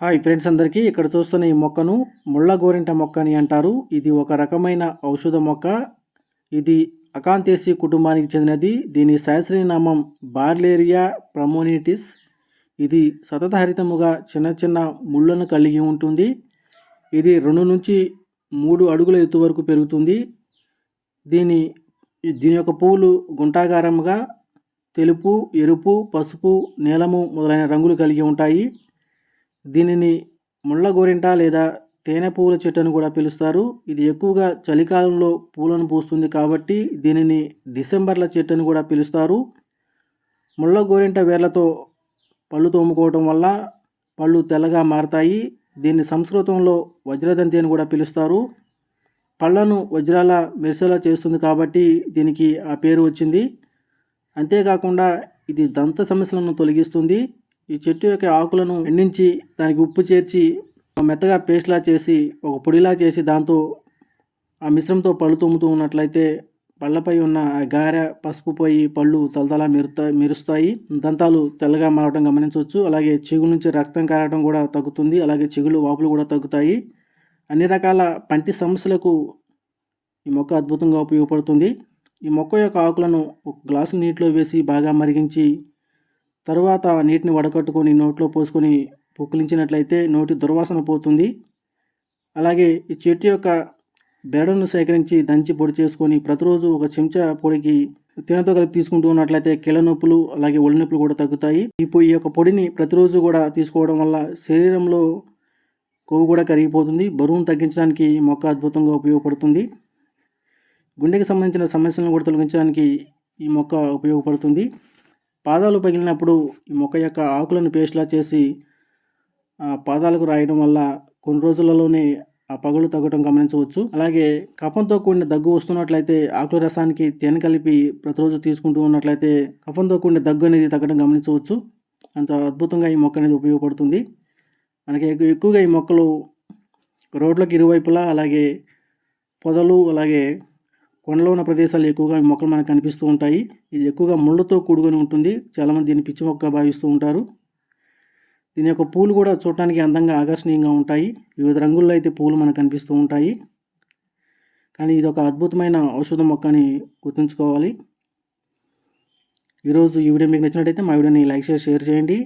Hi friends అందరికీ ఇక్కడ చూస్తున్న ఈ మొక్కను ముళ్ళ గోరింట మొక్క అని అంటారు. ఇది ఒక రకమైన ఔషధ మొక్క. ఇది అకాంతేసి కుటుంబానికి చెందినది. దీని శాస్త్రీయ నామం బార్లేరియా ప్రమోనిటిస్. ఇది సతతహరితముగా చిన్న చిన్న ముళ్ళను కలిగి ఉంటుంది. ఇది రెండు నుంచి మూడు అడుగుల ఎత్తు వరకు పెరుగుతుంది. దీని దీని యొక్క పువ్వులు గుంటాకారంగా తెలుపు ఎరుపు పసుపు నీలము మొదలైన రంగులు కలిగి ఉంటాయి. దీనిని ముళ్ళ గోరింట లేదా తేనె పూల చెట్టు అని కూడా పిలుస్తారు. ఇది ఎక్కువగా చలికాలంలో పూలను పూస్తుంది కాబట్టి దీనిని డిసెంబర్ల చెట్టు అని కూడా పిలుస్తారు. ముళ్ళ గోరింట వేర్లతో పళ్ళు తోముకోవటం వల్ల పళ్ళు తెల్లగా మారతాయి. దీన్ని సంస్కృతంలో వజ్రదంతి అని కూడా పిలుస్తారు. పళ్ళను వజ్రాల మెరిసేలా చేస్తుంది కాబట్టి దీనికి ఆ పేరు వచ్చింది. అంతేకాకుండా ఇది దంత సమస్యలను తొలగిస్తుంది. ఈ చెట్టు యొక్క ఆకులను ఎండించి దానికి ఉప్పు చేర్చి మెత్తగా పేస్ట్లా చేసి ఒక పొడిలా చేసి దాంతో ఆ మిశ్రమంతో పళ్ళు తోముతూ ఉన్నట్లయితే పళ్ళపై ఉన్న ఆ గారె పసుపు పోయి పళ్ళు తలతలా మెరుతా మెరుస్తాయి. దంతాలు తెల్లగా మారడం గమనించవచ్చు. అలాగే చిగురు నుంచి రక్తం కారడం కూడా తగ్గుతుంది. అలాగే చెగులు వాపులు కూడా తగ్గుతాయి. అన్ని రకాల పంటి సమస్యలకు ఈ మొక్క అద్భుతంగా ఉపయోగపడుతుంది. ఈ మొక్క యొక్క ఆకులను ఒక గ్లాసు నీటిలో వేసి బాగా మరిగించి తర్వాత నీటిని వడకట్టుకొని నోట్లో పోసుకొని పుక్కిలించినట్లయితే నోటి దుర్వాసన పోతుంది. అలాగే ఈ చెట్టు యొక్క బెరడును సేకరించి దంచి పొడి చేసుకొని ప్రతిరోజు ఒక చెంచా పొడికి తినతో కలిపి తీసుకుంటూ ఉన్నట్లయితే కీళ్ళ నొప్పులు అలాగే ఒళ్ళు నొప్పులు కూడా తగ్గుతాయి. ఈ ఈ యొక్క పొడిని ప్రతిరోజు కూడా తీసుకోవడం వల్ల శరీరంలో కొవ్వు కూడా కరిగిపోతుంది. బరువును తగ్గించడానికి మొక్క అద్భుతంగా ఉపయోగపడుతుంది. గుండెకి సంబంధించిన సమస్యలను కూడా తొలగించడానికి ఈ మొక్క ఉపయోగపడుతుంది. పాదాలు పగిలినప్పుడు ఈ మొక్క యొక్క ఆకులను పేస్ట్లా చేసి ఆ పాదాలకు రాయడం వల్ల కొన్ని రోజులలోనే ఆ పగులు తగ్గడం గమనించవచ్చు. అలాగే కఫంతో కూడిన దగ్గు వస్తున్నట్లయితే ఆకుల రసానికి తేనె కలిపి ప్రతిరోజు తీసుకుంటూ ఉన్నట్లయితే కఫంతో కూడిన దగ్గు అనేది తగ్గడం గమనించవచ్చు. అంత అద్భుతంగా ఈ మొక్క అనేది ఉపయోగపడుతుంది. మనకి ఎక్కువగా ఈ మొక్కలు రోడ్లకు ఇరువైపులా అలాగే పొదలు అలాగే కొండలో ఉన్న ప్రదేశాలు ఎక్కువగా మొక్కలు మనకు కనిపిస్తూ ఉంటాయి. ఇది ఎక్కువగా ముళ్ళతో కూడుకొని ఉంటుంది. చాలామంది దీన్ని పిచ్చి మొక్క భావిస్తూ ఉంటారు. దీని యొక్క పూలు కూడా చూడటానికి అందంగా ఆకర్షణీయంగా ఉంటాయి. వివిధ రంగుల్లో అయితే పూలు మనకు కనిపిస్తూ ఉంటాయి. కానీ ఇది ఒక అద్భుతమైన ఔషధ మొక్క అని గుర్తుంచుకోవాలి. ఈరోజు ఈ వీడియో మీకు నచ్చినట్టయితే మా వీడియోని లైక్ చేసి షేర్ చేయండి.